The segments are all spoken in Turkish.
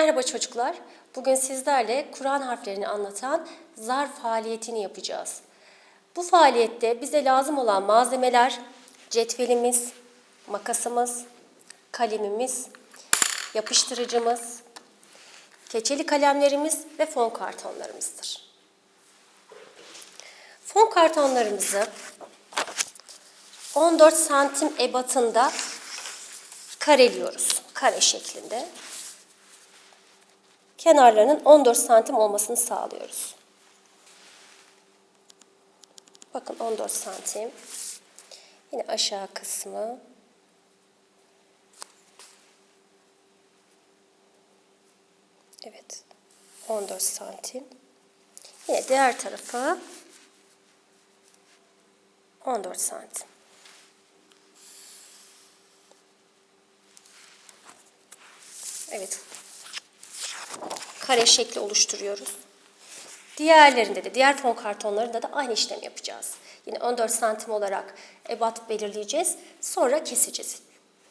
Merhaba çocuklar. Bugün sizlerle Kur'an harflerini anlatan zarf faaliyetini yapacağız. Bu faaliyette bize lazım olan malzemeler cetvelimiz, makasımız, kalemimiz, yapıştırıcımız, keçeli kalemlerimiz ve fon kartonlarımızdır. Fon kartonlarımızı 14 santim ebatında kareliyoruz. Kare şeklinde. Kenarlarının 14 santim olmasını sağlıyoruz. Bakın 14 santim. Yine aşağı kısmı. Evet. 14 santim. Yine diğer tarafı 14 santim. Evet. Kare şekli oluşturuyoruz. Diğerlerinde de, diğer fon kartonlarında da aynı işlemi yapacağız. Yine 14 santim olarak ebat belirleyeceğiz. Sonra keseceğiz.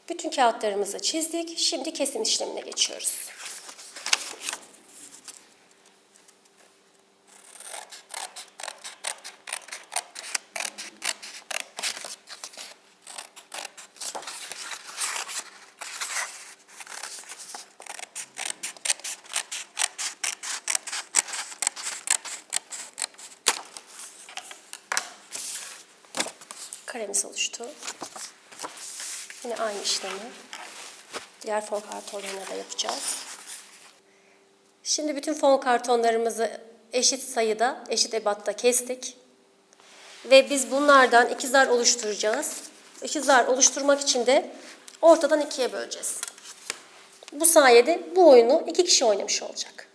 Bütün kağıtlarımızı çizdik. Şimdi kesim işlemine geçiyoruz. Karemiz oluştu. Yine aynı işlemi diğer fon kartonlarına da yapacağız. Şimdi bütün fon kartonlarımızı eşit sayıda, eşit ebatta kestik. Ve biz bunlardan ikizler oluşturacağız. İkizler oluşturmak için de ortadan ikiye böleceğiz. Bu sayede bu oyunu iki kişi oynamış olacak.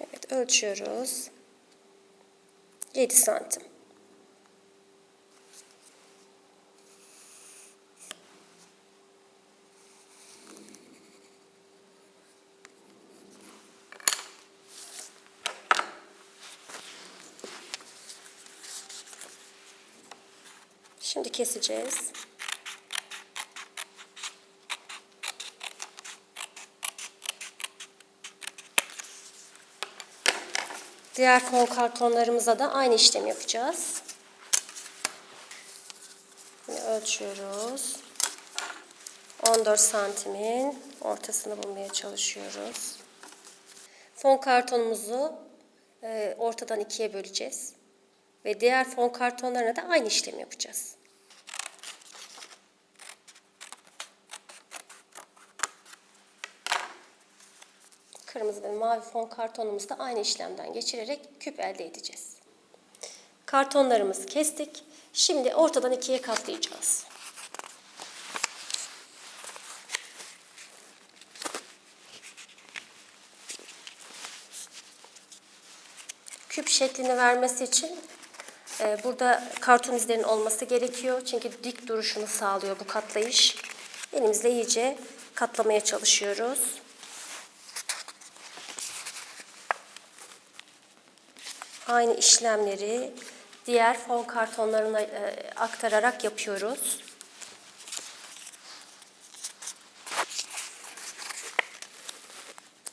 Evet ölçüyoruz. 7 santim. Şimdi keseceğiz. Diğer fon kartonlarımıza da aynı işlemi yapacağız. Yine ölçüyoruz. 14 santimin ortasını bulmaya çalışıyoruz. Fon kartonumuzu e, ortadan ikiye böleceğiz. Ve diğer fon kartonlarına da aynı işlemi yapacağız. Kırmızı ve mavi fon kartonumuzu da aynı işlemden geçirerek küp elde edeceğiz. Kartonlarımızı kestik. Şimdi ortadan ikiye katlayacağız. Küp şeklini vermesi için e, burada karton izlerinin olması gerekiyor. Çünkü dik duruşunu sağlıyor bu katlayış. Elimizle iyice katlamaya çalışıyoruz. Aynı işlemleri diğer fon kartonlarına e, aktararak yapıyoruz.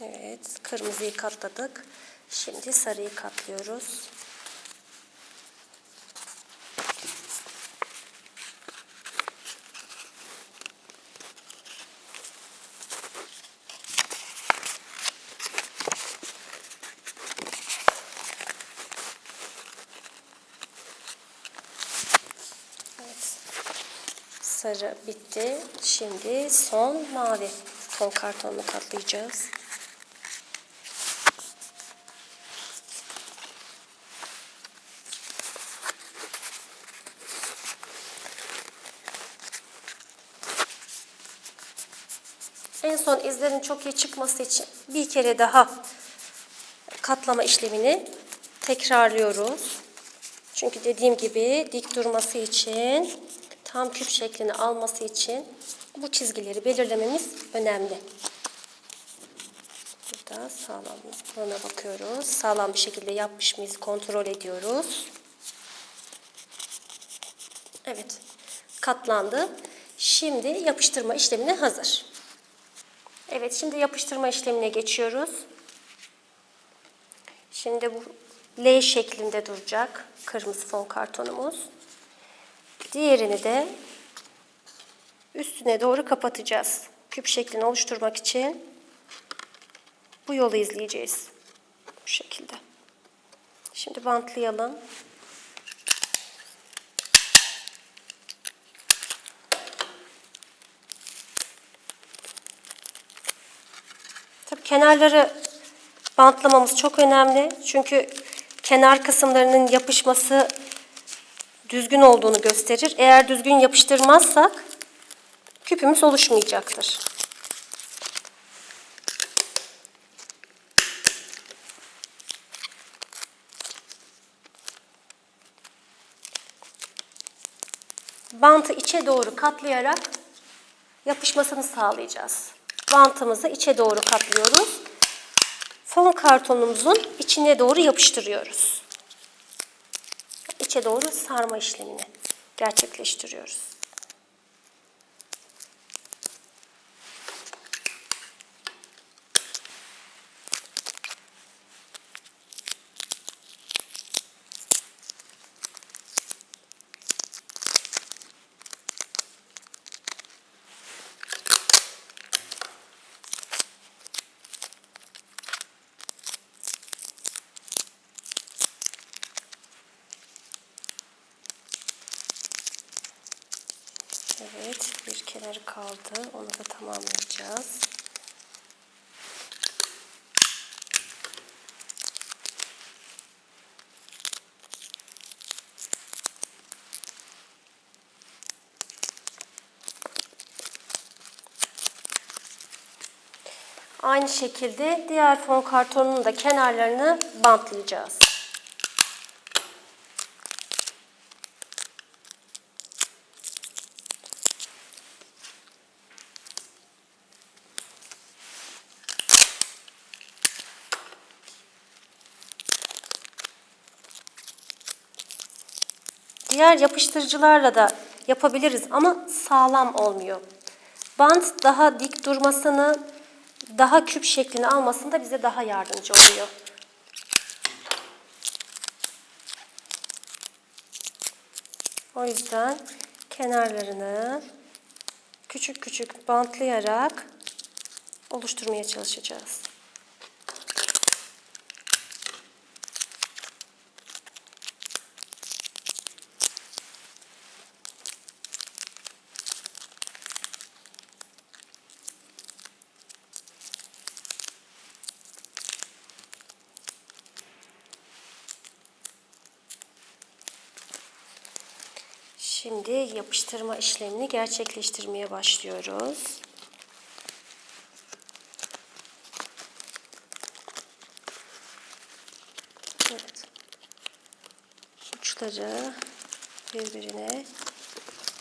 Evet, kırmızıyı katladık. Şimdi sarıyı katlıyoruz. Evet. Sarı bitti. Şimdi son mavi fon kartonunu katlayacağız. En son izlerin çok iyi çıkması için bir kere daha katlama işlemini tekrarlıyoruz. Çünkü dediğim gibi dik durması için, tam küp şeklini alması için bu çizgileri belirlememiz önemli. Burada sağlamlığına bakıyoruz. Sağlam bir şekilde yapmış mıyız kontrol ediyoruz. Evet, katlandı. Şimdi yapıştırma işlemine hazır. Evet, şimdi yapıştırma işlemine geçiyoruz. Şimdi bu L şeklinde duracak kırmızı fon kartonumuz. Diğerini de üstüne doğru kapatacağız. Küp şeklini oluşturmak için bu yolu izleyeceğiz. Bu şekilde. Şimdi bantlayalım. Tabii kenarları bantlamamız çok önemli. Çünkü kenar kısımlarının yapışması düzgün olduğunu gösterir. Eğer düzgün yapıştırmazsak küpümüz oluşmayacaktır. Bantı içe doğru katlayarak yapışmasını sağlayacağız. Bantımızı içe doğru katlıyoruz. Fon kartonumuzun içine doğru yapıştırıyoruz. İçe doğru sarma işlemini gerçekleştiriyoruz. Evet, bir kenarı kaldı. Onu da tamamlayacağız. Aynı şekilde diğer fon kartonunun da kenarlarını bantlayacağız. Diğer yapıştırıcılarla da yapabiliriz ama sağlam olmuyor. Bant daha dik durmasını, daha küp şeklini almasında bize daha yardımcı oluyor. O yüzden kenarlarını küçük küçük bantlayarak oluşturmaya çalışacağız. Şimdi yapıştırma işlemini gerçekleştirmeye başlıyoruz. Evet. Uçları birbirine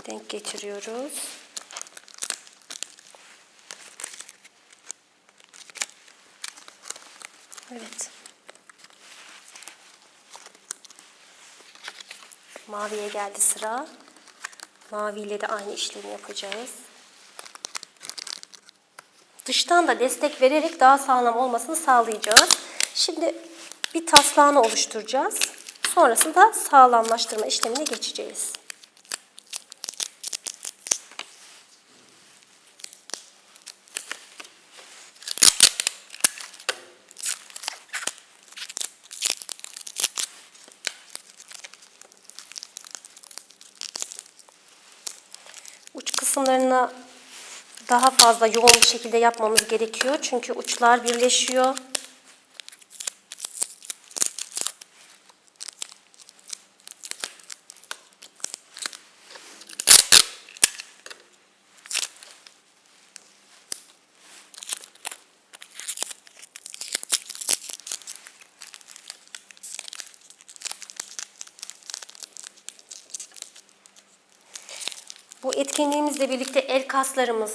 denk getiriyoruz. Evet. Maviye geldi sıra. Maviyle de aynı işlemi yapacağız. Dıştan da destek vererek daha sağlam olmasını sağlayacağız. Şimdi bir taslağını oluşturacağız. Sonrasında sağlamlaştırma işlemine geçeceğiz. Kısımlarına daha fazla yoğun bir şekilde yapmamız gerekiyor. Çünkü uçlar birleşiyor. Bu etkinliğimizle birlikte el kaslarımız,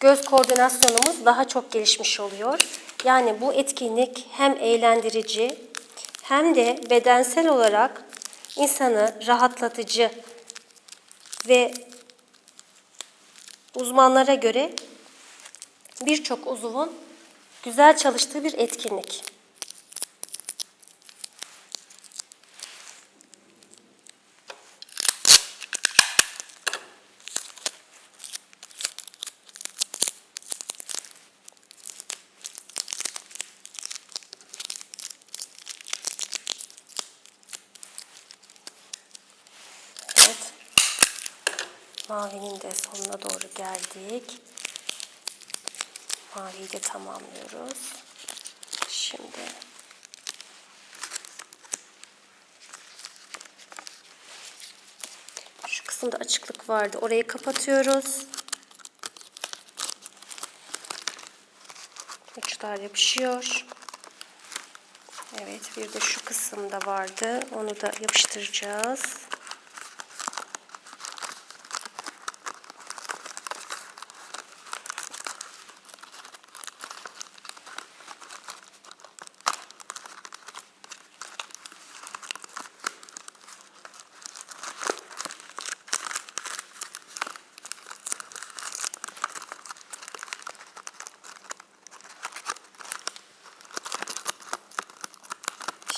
göz koordinasyonumuz daha çok gelişmiş oluyor. Yani bu etkinlik hem eğlendirici hem de bedensel olarak insanı rahatlatıcı ve uzmanlara göre birçok uzuvun güzel çalıştığı bir etkinlik. Evet. Mavinin de sonuna doğru geldik. Maviyi de tamamlıyoruz. Şimdi şu kısımda açıklık vardı. Orayı kapatıyoruz. Uçlar yapışıyor. Evet, bir de şu kısımda vardı. Onu da yapıştıracağız.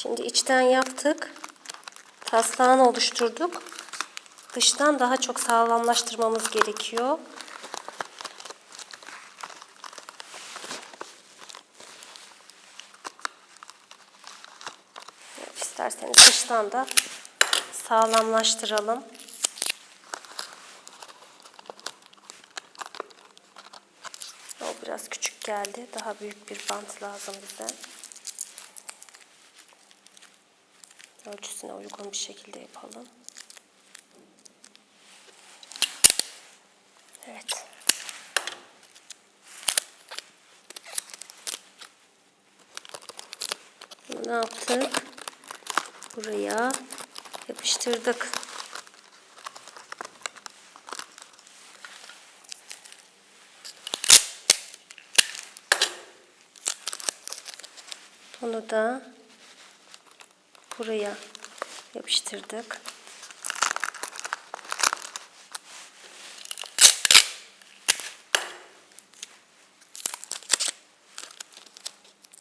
Şimdi içten yaptık. Taslağını oluşturduk. Dıştan daha çok sağlamlaştırmamız gerekiyor. İsterseniz dıştan da sağlamlaştıralım. O biraz küçük geldi. Daha büyük bir bant lazım bize. Ölçüsüne uygun bir şekilde yapalım. Evet. Ne yaptık? Buraya yapıştırdık. Bunu da buraya yapıştırdık.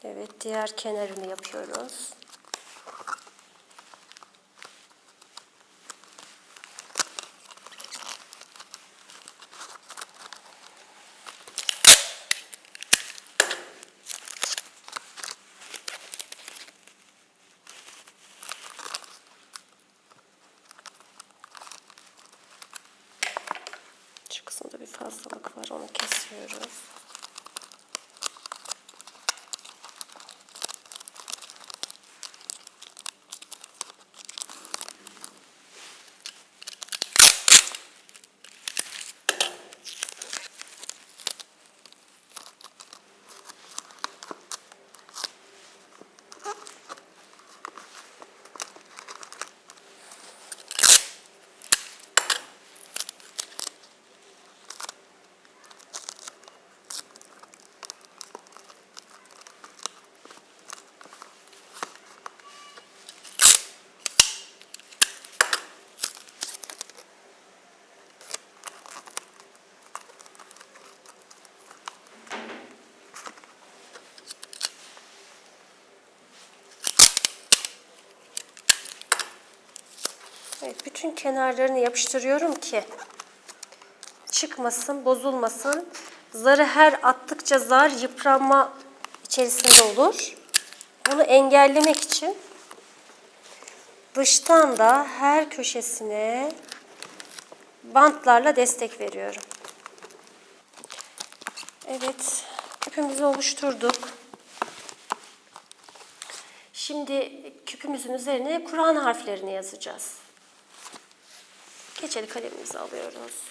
Evet, diğer kenarını yapıyoruz. Şu kısımda bir fazlalık var, onu kesiyoruz. Evet, bütün kenarlarını yapıştırıyorum ki çıkmasın, bozulmasın. Zarı her attıkça zar yıpranma içerisinde olur. Bunu engellemek için dıştan da her köşesine bantlarla destek veriyorum. Evet, küpümüzü oluşturduk. Şimdi küpümüzün üzerine Kur'an harflerini yazacağız. Keçeli kalemimizi alıyoruz.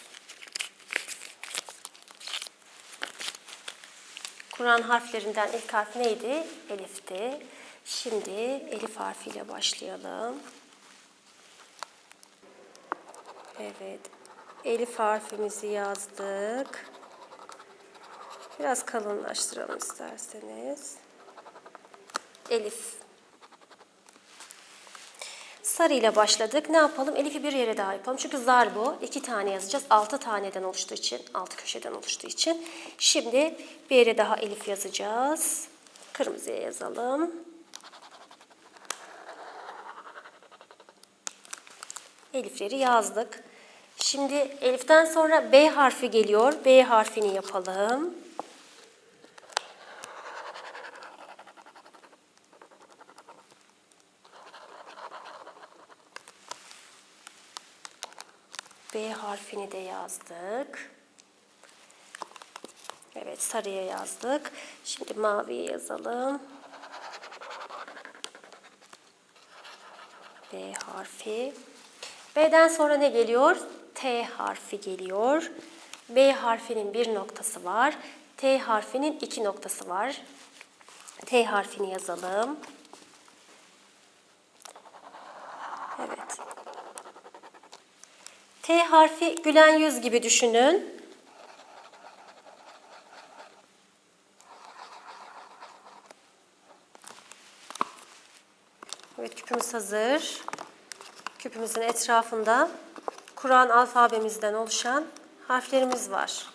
Kur'an harflerinden ilk harf neydi? Elif'ti. Şimdi Elif harfiyle başlayalım. Evet. Elif harfimizi yazdık. Biraz kalınlaştıralım isterseniz. Elif. Sarı ile başladık. Ne yapalım? Elif'i bir yere daha yapalım. Çünkü zar bu. İki tane yazacağız. Altı taneden oluştuğu için, altı köşeden oluştuğu için. Şimdi bir yere daha Elif yazacağız. Kırmızıya yazalım. Elifleri yazdık. Şimdi Elif'ten sonra B harfi geliyor. B harfini yapalım. B harfini de yazdık. Evet sarıya yazdık. Şimdi maviye yazalım. B harfi. B'den sonra ne geliyor? T harfi geliyor. B harfinin bir noktası var. T harfinin iki noktası var. T harfini yazalım. Evet. T harfi gülen yüz gibi düşünün. Evet küpümüz hazır. Küpümüzün etrafında Kur'an alfabemizden oluşan harflerimiz var.